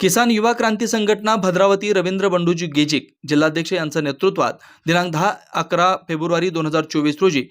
किसान युवा क्रांती संघटना भद्रावती रवींद्र बंडूजी गेजिक जिल्हाध्यक्ष यांच्या नेतृत्वात दिनांक दहा अकरा फेब्रुवारी दोन हजार चोवीस रोजी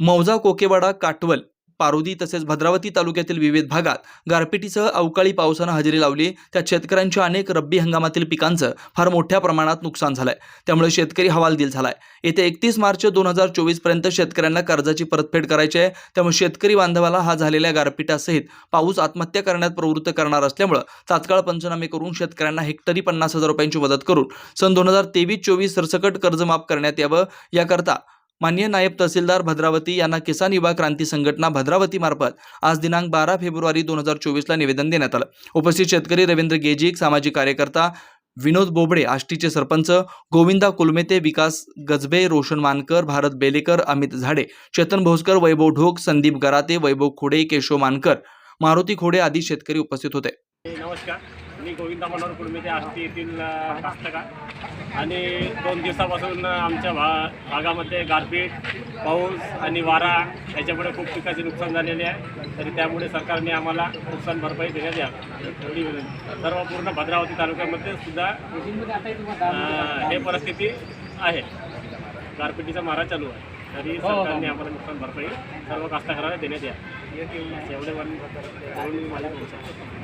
मौजा कोकेवाडा काटवल पारोदी तसेच भद्रावती तालुक्यातील विविध भागात गारपिटीसह अवकाळी पावसानं हजेरी लावली. त्यात शेतकऱ्यांच्या अनेक रब्बी हंगामातील पिकांचं फार मोठ्या प्रमाणात नुकसान झालंय. त्यामुळे शेतकरी हवालदिल झालाय. येत्या एकतीस मार्च दोन हजार चोवीसपर्यंत शेतकऱ्यांना कर्जाची परतफेड करायची आहे. त्यामुळे शेतकरी बांधवाला हा झालेल्या गारपिटासहित पाऊस आत्महत्या करण्यात प्रवृत्त करणार असल्यामुळे तात्काळ पंचनामे करून शेतकऱ्यांना हेक्टरी पन्नास हजार रुपयांची मदत करून सन दोन हजार तेवीस चोवीस सरसकट कर्ज माफ करण्यात यावं. याकरता मान्य नायब तहसीलदार भद्रावती यांना किसान युवा क्रांती संघटना भद्रावती मार्फत आज दिनांक बारा फेब्रुवारी दोन हजार चोवीसला निवेदन देण्यात आलं. उपस्थित शेतकरी रवींद्र गेजिक सामाजिक कार्यकर्ता विनोद बोबडे आष्टीचे सरपंच गोविंदा कुलमेते विकास गजबे रोशन मानकर भारत बेलेकर अमित झाडे चेतन भोसकर वैभव ढोक संदीप गराते वैभव खोडे केशव मानकर मारुती खोडे आदी शेतकरी उपस्थित होते. नमस्कार. मी गोविंदा मनोहर कुर्मीते आष्टी येथील कास्तकार आणि दोन दिवसापासून आमच्या भा भागामध्ये गारपीट पाऊस आणि वारा याच्यामुळे खूप पिकाचे नुकसान झालेले आहे. तरी त्यामुळे सरकारने आम्हाला नुकसान भरपाई देण्यात यावी. एवढी विनंती. सर्व पूर्ण भद्रावती तालुक्यामध्ये सुद्धा हे परिस्थिती आहे. गारपिटीचा मारा चालू आहे. तरी सरकारने आम्हाला नुकसान भरपाई सर्व कास्तकारांना देण्यात यावी. एवढे वन म्हणून माझे बोलू शकतो